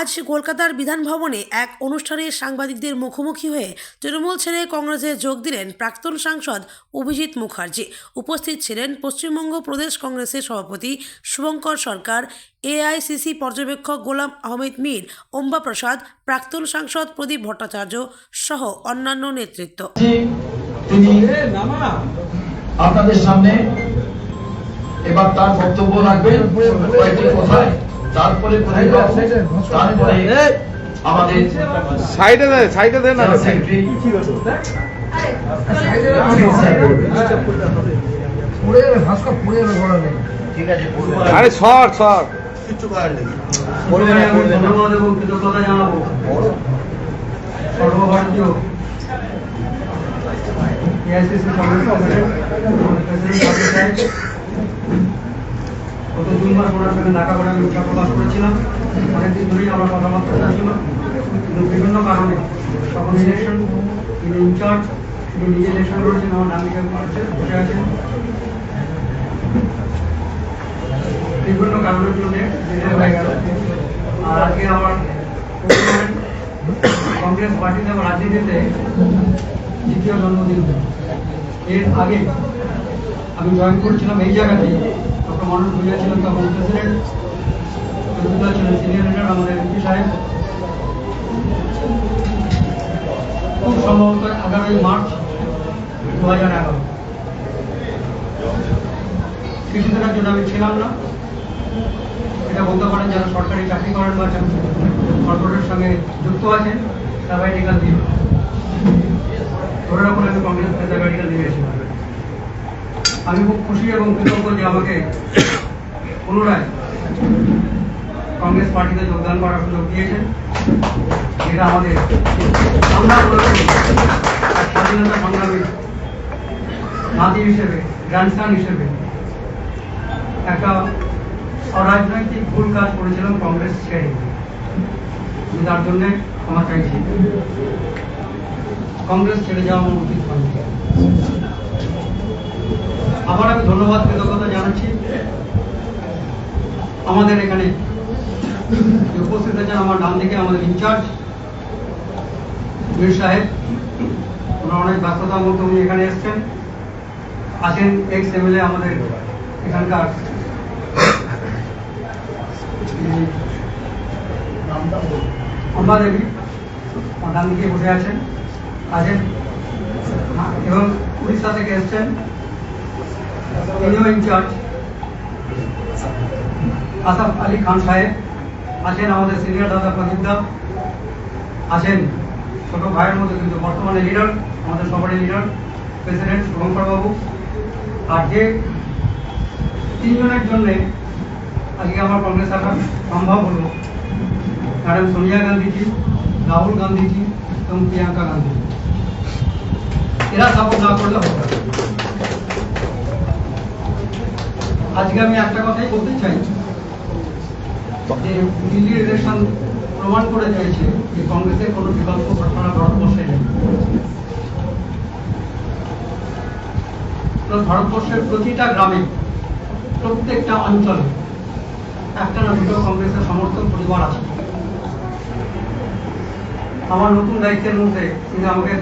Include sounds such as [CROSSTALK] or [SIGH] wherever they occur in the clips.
আজ কলকাতার বিধান ভবনে এক অনুষ্ঠানে সাংবাদিকদের মুখোমুখি হয়ে তৃণমূল ছেড়ে কংগ্রেসে যোগ দিলেন প্রাক্তন সাংসদ অভিজিৎ মুখার্জি। উপস্থিত ছিলেন পশ্চিমবঙ্গ প্রদেশ কংগ্রেসের সভাপতি শুভঙ্কর সরকার, এআইসিসি পর্যবেক্ষক গোলাম আহমেদ মীর, ওম্বা প্রসাদ, প্রাক্তন সাংসদ প্রদীপ ভট্টাচার্য সহ অন্যান্য নেতৃত্ব। আপনাদের সামনে এবার তার বক্তব্য রাখবেন। কয়েকটি কথায় তারপরে তারপরে আমাদের সাইডে দেন সাইডে দেন না। নেই। আরে সর সর। প্রথমে আমি ধন্যবাদ এবং কৃতজ্ঞতা জানাব সর্বভারতীয়। এআইসিসি [LAUGHS] গত জুন মাস ওনার সঙ্গে দেখা করে আমি ইচ্ছা প্রকাশ করেছিলাম। অনেকদিন ধরেই আমার কথাবার্তা চলছিল কিন্তু বিভিন্ন কারণে তখন ইলেকশন তিনি ইনচার্জ তিনি নিজে ইলেকশন করেছেন আমার নাম লিখে বসে আছেন। বিভিন্ন কারণের জন্য আর আজকে আমার কংগ্রেস পার্টিতে বা রাজনীতিতে দ্বিতীয় জন্মদিন। এর আগে আমি জয়েন করেছিলাম এই জায়গাতে ডক্টর মানুষ তখন প্রেসিডেন্ট সিনিয়র লিডার আমাদের এমপি সাহেব। খুব সম্ভবত এগারোই মার্চ দু হাজার এগারো। কিছুদিনের জন্য আমি ছিলাম না। এটা বলতে পারেন যারা সরকারি চাকরি করেন বা কর্পোরেটের সঙ্গে যুক্ত আছেন সাবাইটিক্যাল দিন ধরে রাখুন, আমি কংগ্রেস সাবাইটিক্যাল দিয়েছিলাম আমি খুব খুশি এবং কৃতজ্ঞ যে আমাকে পুনরায় কংগ্রেস পার্টিতে যোগদান করার সুযোগ দিয়েছেন। এটা আমাদের স্বাধীনতা সংগ্রামী নাতি হিসেবে গ্র্যান্ডসান হিসেবে একটা অরাজনৈতিক ভুল কাজ করেছিলাম কংগ্রেস ছেড়ে আমি তার জন্য ক্ষমা চাইছি। কংগ্রেস ছেড়ে যাওয়া আমার উচিত হয়নি। আবার আমি ধন্যবাদ কৃতজ্ঞতা জানাচ্ছি। আমাদের এখানে উপস্থিত আছেন আমার ডান দিকে আমাদের ইনচার্জ মীর সাহেব। ওনার অনেক ব্যস্ততার মধ্যে উনি এখানে এসছেন। আছেন এক্স এমএলএ আমাদের এখানকার। অম্বা দেবী ডান দিকে বসে আছেন। আছেন এবং উড়িষ্যা থেকে এসছেন। তিনিও ইনচার্জ আসাফ আলী খান সাহেব আছেন আমাদের সিনিয়র দাদা প্রদীপ দা। আছেন ছোট ভাইয়ের মধ্যে কিন্তু বর্তমানে লিডার আমাদের সবারই লিডার প্রেসিডেন্ট শুভঙ্কর বাবু। আর যে তিনজনের জন্য আজকে আমার কংগ্রেস আসা সম্ভব হলো ম্যাডাম সোনিয়া গান্ধীজি, রাহুল গান্ধীজি এবং প্রিয়াঙ্কা গান্ধী এরা সাপোর্ট না করলে হবে আজকে আমি একটা কথাই বলতে চাই। যে দিল্লির ইলেকশন প্রমাণ করে দিয়েছে যে কংগ্রেসের কোনো বিকল্প ঘটনা ভারতবর্ষে নেই। ভারতবর্ষের প্রতিটা গ্রামে, প্রত্যেকটা অঞ্চলে একটা না দুটো কংগ্রেসের সমর্থক পরিবার আছে। আমার নতুন দায়িত্বের মধ্যে তিনি আমাকে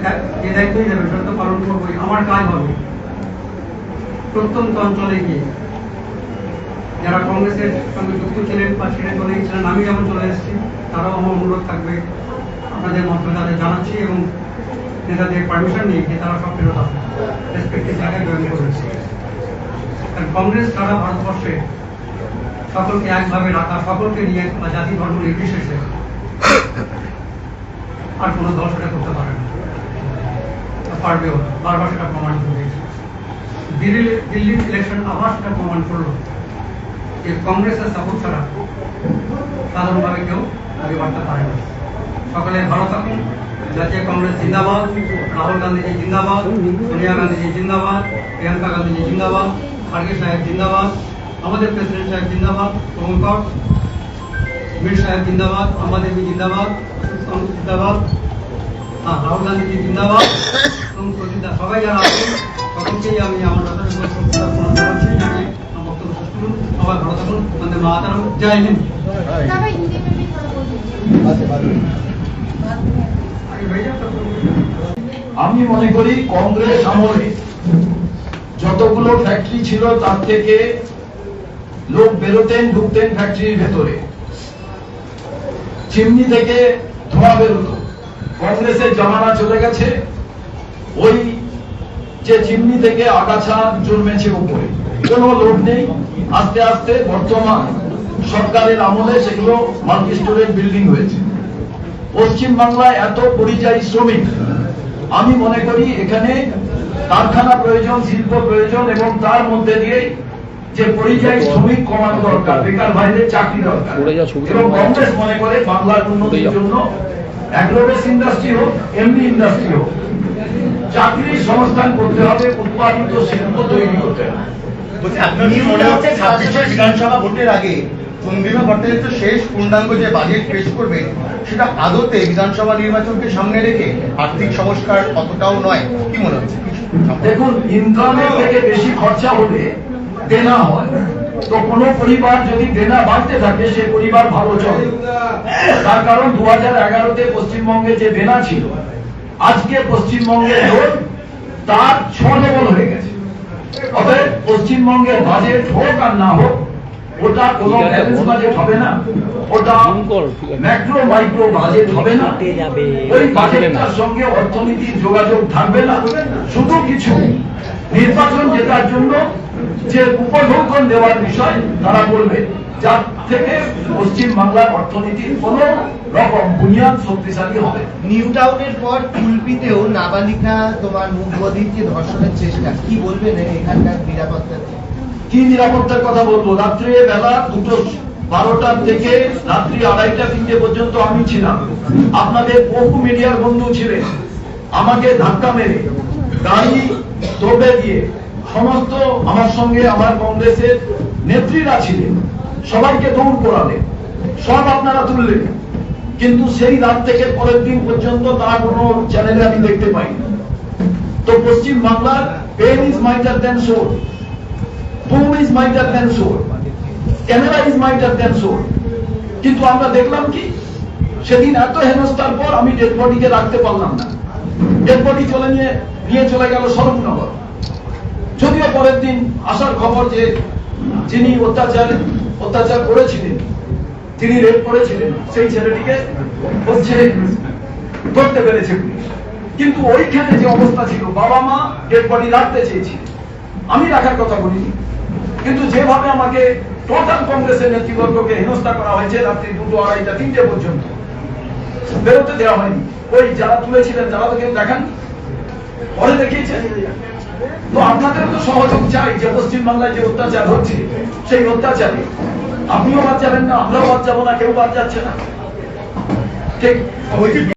যে দায়িত্বই দেবেন সেটা তো পালন করবোই। আমার কাজ হবে প্রত্যন্ত অঞ্চলে গিয়ে। যারা কংগ্রেসের সঙ্গে যুক্ত ছিলেন বা ছেড়ে চলে গেছিলেন আমি যেমন চলে এসেছি, তারাও আমার অনুরোধ থাকবে আপনাদের মন্ত্রণা তাদের জানাচ্ছি এবং নেতাদের পারমিশন নিয়ে যে তারা সব ফেরত আসবে জায়গায় জয়েন করেছে কারণ কংগ্রেস সারা ভারতবর্ষে সকলকে একভাবে রাখা, সকলকে নিয়ে বা জাতি ধর্ম নির্বিশেষে আর কোনো দল সেটা করতে পারে না। পারবেও। বারবার সেটা প্রমাণ করে দিয়েছে দিল্লি দিল্লির ইলেকশন আবার সেটা প্রমাণ করল। যে কংগ্রেসের সাপোর্ট ছাড়া সাধারণভাবে কেউ আগে বাড়তে পারে না। সকলে ভালো থাকুন। জাতীয় কংগ্রেস জিন্দাবাদ। রাহুল গান্ধীজি জিন্দাবাদ। সোনিয়া গান্ধীজি জিন্দাবাদ। প্রিয়াঙ্কা গান্ধীজি জিন্দাবাদ। খার্গে সাহেব জিন্দাবাদ। আমাদের প্রেসিডেন্ট সাহেব জিন্দাবাদ। শুভঙ্কর মীর সাহেব জিন্দাবাদ। আমাদেবী জিন্দাবাদ। জিন্দাবাদ। হ্যাঁ রাহুল গান্ধীজি জিন্দাবাদ। এবং সবাই যারা আছেন, সকলকেই আমি আমার আমি মনে করি কংগ্রেস আমলে যতগুলো ফ্যাক্টরি ছিল তার থেকে লোক বেরোতেন ঢুকতেন ফ্যাক্টরির ভেতরে। চিমনি থেকে ধোঁয়া বেরোত। কংগ্রেসের জমানা চলে গেছে। ওই যে চিমনি থেকে আগাছা জন্মেছে উপরে। কোনো লোক নেই। আস্তে আস্তে বর্তমান সরকারের আমলে সেগুলো মাল্টি স্টোরেজ বিল্ডিং হয়েছে। পশ্চিম বাংলায় এত পরিযায়ী শ্রমিক আমি মনে করি এখানে কারখানা প্রয়োজন শিল্প প্রয়োজন এবং তার মধ্যে দিয়ে যে পরিযায়ী শ্রমিক কমানো দরকার বেকার ভাইদের চাকরি দরকার। এবং কংগ্রেস মনে করে বাংলার উন্নতির জন্য অ্যাগ্রোবেস ইন্ডাস্ট্রি হোক এমনি ইন্ডাস্ট্রি হোক চাকরির সংস্থান করতে হবে উৎপাদিত শিল্প তৈরি করতে হবে। বিধানসভা ভোটের আগে চন্দ্রিমা ভট্টাচার্য শেষ পূর্ণাঙ্গ যে বাজেট পেশ করবে সেটা আদতে বিধানসভা নির্বাচনকে সামনে রেখে আর্থিক সংস্কার অতটাও নয়। কি মনে হচ্ছে? দেখুন ইনকামের থেকে বেশি খরচা হলে দেনা হয়। তো কোন পরিবার যদি দেনা বাড়তে থাকে সে পরিবার ভালো চলে। তার কারণ দু হাজার এগারোতে পশ্চিমবঙ্গে যে দেনা ছিল আজকে পশ্চিমবঙ্গের লোন তার ছ ডবল হয়ে গেছে। অতএব পশ্চিমবঙ্গের বাজেট হোক আর না হোক ওটা কোনো ব্যালেন্স বাজেট হবে না ওটা ম্যাক্রো মাইক্রো বাজেট হবে না। ওই বাজেটটার সঙ্গে অর্থনীতির যোগাযোগ থাকবে না। শুধু কিছু। নির্বাচন জেতার জন্য যে উপঢৌকন দেওয়ার বিষয় তারা বলবে যার থেকে পশ্চিম বাংলার অর্থনীতির কোন রকম বুনিয়াদ শক্তিশালী হবে। নিউ টাউনের পর কুলপিতেও নাবালিকা তোমার মুখবধির যে ধর্ষণের চেষ্টা কি বলবেন এখানকার কি নিরাপত্তার কথা বলব? রাত্রে বেলা দুটো বারোটার থেকে রাত্রি আড়াইটা তিনটে পর্যন্ত আমি ছিলাম। আপনাদের বহু মিডিয়ার বন্ধু ছিলেন। আমাকে ধাক্কা মেরে গাড়ি দৌড়ে দিয়ে সমস্ত আমার সঙ্গে আমার কংগ্রেসের নেত্রীরা ছিলেন। সবাইকে দৌড় করালেন সব আপনারা তুললেন কিন্তু সেই রাত থেকে পরের দিন পর্যন্ত তারা কোনো চ্যানেলে আমি দেখতে পাইনি। তো পশ্চিম বাংলার pen is mightier than sword boom is mightier than sword camera is mightier than sword কিন্তু আমরা দেখলাম কি, সেদিন এত হেনস্থার পর আমি ডেড বডিকে রাখতে পারলাম না। ডেড বডি চলে নিয়ে নিয়ে চলে গেল স্বরূপনগর যদিও পরের দিন আসার খবর যে, যিনি অত্যাচার অত্যাচার করেছিলেন, তিনি রেপ করেছিলেন, সেই ছেলেটিকে হচ্ছে ধরতে পেরেছে পুলিশ। কিন্তু ওইখানে যে অবস্থা ছিল, বাবা মা ডেড বডি রাখতে চেয়েছিলেন আমি রাখার কথা বলিনি, কিন্তু যেভাবে আমাকে টোটাল কংগ্রেসের নেতৃবর্গকে হেনস্থা করা হয়েছে রাত্রি দুটো আড়াইটা, তিনটে পর্যন্ত, বেরোতে দেওয়া হয়নি। ওই যারা তুলেছিলেন তারা তো কেউ দেখাননি পরে দেখিয়েছে তো আপনাদের তো সহযোগ চাই যে পশ্চিম বাংলায় যে অত্যাচার হচ্ছে, সেই অত্যাচারে। আপনিও বাদ যাবেন না, আমরাও বাদ যাব না, কেউ বাদ যাচ্ছে না। ঠিক?